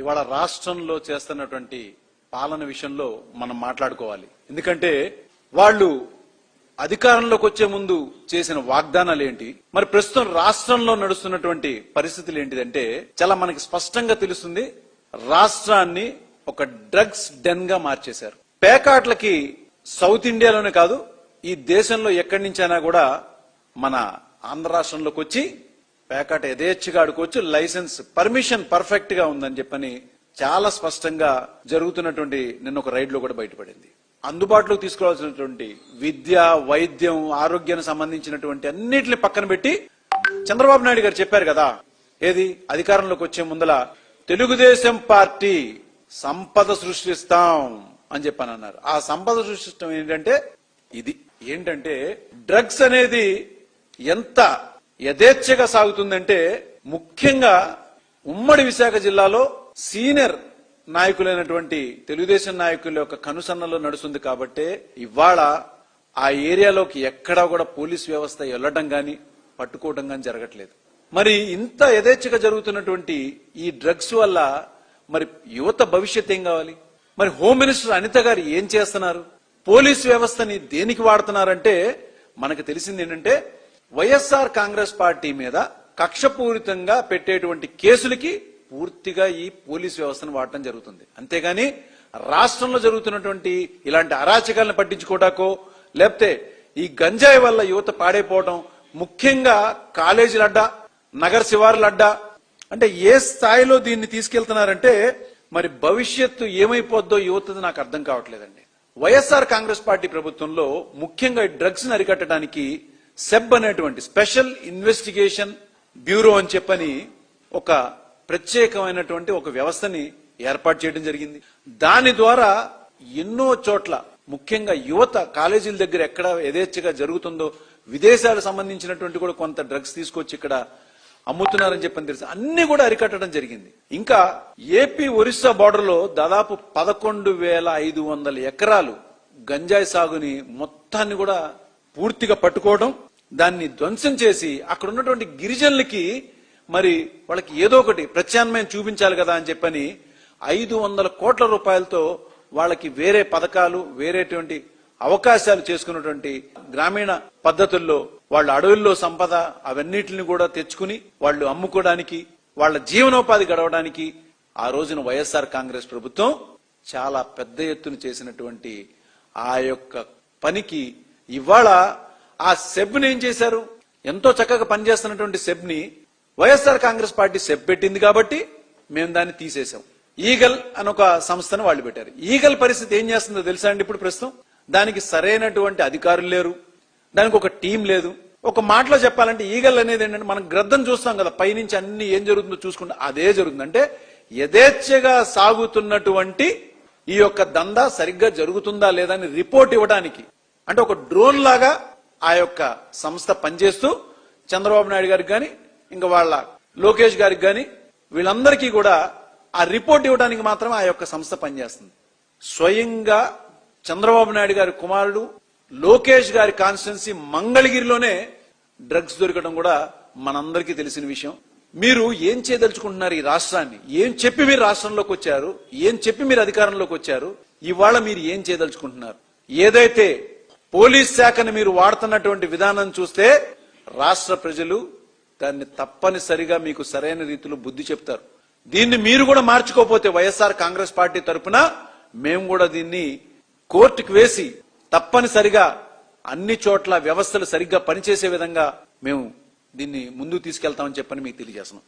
ఇవాళ రాష్ట్రంలో చేస్తున్నటువంటి పాలన విషయంలో మనం మాట్లాడుకోవాలి. ఎందుకంటే వాళ్ళు అధికారంలోకి వచ్చే ముందు చేసిన వాగ్దానాలు ఏంటి? మరి ప్రస్తుతం రాష్ట్రంలో నడుస్తున్నటువంటి పరిస్థితులు ఏంటిదంటే చాలా మనకి స్పష్టంగా తెలుస్తుంది రాష్ట్రాన్ని ఒక డ్రగ్స్ డెన్గా మార్చేశారు. పేకాట్లకి సౌత్ ఇండియాలోనే కాదు ఈ దేశంలో ఎక్కడి నుంచైనా కూడా మన ఆంధ్ర రాష్ట్రంలోకి వచ్చి పేకాట యథేచ్ఛగా ఆడుకోవచ్చు. లైసెన్స్ పర్మిషన్ పర్ఫెక్ట్గా ఉందని చెప్పని చాలా స్పష్టంగా జరుగుతున్నటువంటి నిన్న ఒక రైడ్లో కూడా బయటపడింది. అందుబాటులోకి తీసుకురావాల్సినటువంటి విద్య వైద్యం ఆరోగ్యానికి సంబంధించినటువంటి అన్నిటిని పక్కన పెట్టి చంద్రబాబు నాయుడు గారు చెప్పారు కదా ఏది? అధికారంలోకి వచ్చే ముందల తెలుగుదేశం పార్టీ సంపద సృష్టిస్తాం అని చెప్పని అన్నారు. ఆ సంపద సృష్టించడం ఏంటంటే ఇది ఏంటంటే డ్రగ్స్ అనేది ఎంత యథేచ్ఛగా సాగుతుందంటే ముఖ్యంగా ఉమ్మడి విశాఖ జిల్లాలో సీనియర్ నాయకులైనటువంటి తెలుగుదేశం నాయకుల యొక్క కనుసన్నలో నడుస్తుంది కాబట్టే ఇవాళ ఆ ఏరియాలోకి ఎక్కడా కూడా పోలీస్ వ్యవస్థ వెళ్ళడం గాని పట్టుకోవడం గాని జరగట్లేదు. మరి ఇంత యథేచ్ఛగా జరుగుతున్నటువంటి ఈ డ్రగ్స్ వల్ల మరి యువత భవిష్యత్ ఏం కావాలి? మరి హోమ్ మినిస్టర్ అనిత గారు ఏం చేస్తున్నారు? పోలీస్ వ్యవస్థని దేనికి వాడుతున్నారంటే మనకు తెలిసింది ఏంటంటే వైఎస్ఆర్ కాంగ్రెస్ పార్టీ మీద కక్షపూరితంగా పెట్టేటువంటి కేసులకి పూర్తిగా ఈ పోలీస్ వ్యవస్థను వాడటం జరుగుతుంది. అంతేగాని రాష్ట్రంలో జరుగుతున్నటువంటి ఇలాంటి అరాచకాలను పట్టించుకోటాకో లేకపోతే ఈ గంజాయి వల్ల యువత పాడైపోవడం ముఖ్యంగా కాలేజీ అడ్డా నగర శివారుల అడ్డా అంటే ఏ స్థాయిలో దీన్ని తీసుకెళ్తున్నారంటే మరి భవిష్యత్తు ఏమైపోద్దో యువతది నాకు అర్థం కావట్లేదండి. వైఎస్ఆర్ కాంగ్రెస్ పార్టీ ప్రభుత్వంలో ముఖ్యంగా డ్రగ్స్ని అరికట్టడానికి సెబ్ అనేటువంటి స్పెషల్ ఇన్వెస్టిగేషన్ బ్యూరో అని చెప్పని ఒక ప్రత్యేకమైనటువంటి ఒక వ్యవస్థని ఏర్పాటు చేయడం జరిగింది. దాని ద్వారా ఎన్నో చోట్ల ముఖ్యంగా యువత కాలేజీల దగ్గర ఎక్కడ యథేచ్ఛగా జరుగుతుందో విదేశాలకు సంబంధించినటువంటి కూడా కొంత డ్రగ్స్ తీసుకొచ్చి ఇక్కడ అమ్ముతున్నారని చెప్పని తెలుసు. అన్ని కూడా అరికట్టడం జరిగింది. ఇంకా ఏపీ ఒరిస్సా బార్డర్లో దాదాపు పదకొండు వేల ఐదు వందల ఎకరాలు గంజాయి సాగుని మొత్తాన్ని కూడా పూర్తిగా పట్టుకోవడం దాన్ని ధ్వంసం చేసి అక్కడ ఉన్నటువంటి గిరిజనులకి మరి వాళ్ళకి ఏదో ఒకటి ప్రత్యామ్నాయం చూపించాలి కదా అని చెప్పని ఐదు వందల కోట్ల రూపాయలతో వాళ్ళకి వేరే పథకాలు వేరేటువంటి అవకాశాలు చేసుకున్నటువంటి గ్రామీణ పద్ధతుల్లో వాళ్ళ అడవుల్లో సంపద అవన్నిటిని కూడా తెచ్చుకుని వాళ్ళు అమ్ముకోవడానికి వాళ్ళ జీవనోపాధి గడవడానికి ఆ రోజున వైఎస్ఆర్ కాంగ్రెస్ ప్రభుత్వం చాలా పెద్ద ఎత్తున చేసినటువంటి ఆ యొక్క పనికి ఇవాళ ఆ సెబ్ని ఏం చేశారు? ఎంతో చక్కగా పనిచేస్తున్నటువంటి సెబ్ని వైఎస్ఆర్ కాంగ్రెస్ పార్టీ సెబ్ పెట్టింది కాబట్టి మేము దాన్ని తీసేశాం. ఈగల్ అని ఒక సంస్థను వాళ్ళు పెట్టారు. ఈగల్ పరిస్థితి ఏం చేస్తుందో తెలుసా అండి ఇప్పుడు ప్రస్తుతం? దానికి సరైనటువంటి అధికారులు లేరు. దానికి ఒక టీం లేదు. ఒక మాటలో చెప్పాలంటే ఈగల్ అనేది ఏంటంటే మనం గ్రద్దం చూస్తాం కదా పైనుంచి అన్ని ఏం జరుగుతుందో చూసుకుంటే అదే జరుగుతుంది అంటే యథేచ్ఛగా సాగుతున్నటువంటి ఈ యొక్క దందా సరిగ్గా జరుగుతుందా లేదా అని రిపోర్ట్ ఇవ్వడానికి అంటే ఒక డ్రోన్ లాగా ఆ యొక్క సంస్థ పనిచేస్తూ చంద్రబాబు నాయుడు గారికి కానీ ఇంకా వాళ్ళ లోకేష్ గారికి కానీ వీళ్ళందరికీ కూడా ఆ రిపోర్ట్ ఇవ్వడానికి మాత్రం ఆ యొక్క సంస్థ పనిచేస్తుంది. స్వయంగా చంద్రబాబు నాయుడు గారి కుమారుడు లోకేష్ గారి కాన్స్టిట్యున్సీ మంగళగిరిలోనే డ్రగ్స్ దొరకడం కూడా మనందరికీ తెలిసిన విషయం. మీరు ఏం చేయదలుచుకుంటున్నారు ఈ రాష్ట్రాన్ని? ఏం చెప్పి మీరు రాష్ట్రంలోకి వచ్చారు? ఏం చెప్పి మీరు అధికారంలోకి వచ్చారు? ఇవాళ మీరు ఏం చేయదలుచుకుంటున్నారు? ఏదైతే పోలీస్ శాఖను మీరు వాడుతున్నటువంటి విధానం చూస్తే రాష్ట్ర ప్రజలు దాన్ని తప్పనిసరిగా మీకు సరైన రీతిలో బుద్ధి చెప్తారు. దీన్ని మీరు కూడా మార్చుకోకపోతే వైఎస్ఆర్ కాంగ్రెస్ పార్టీ తరఫున మేము కూడా దీన్ని కోర్టుకు వేసి తప్పనిసరిగా అన్ని చోట్ల వ్యవస్థలు సరిగ్గా పనిచేసే విధంగా మేము దీన్ని ముందుకు తీసుకెళ్తామని చెప్పని మీకు తెలియజేస్తున్నాం.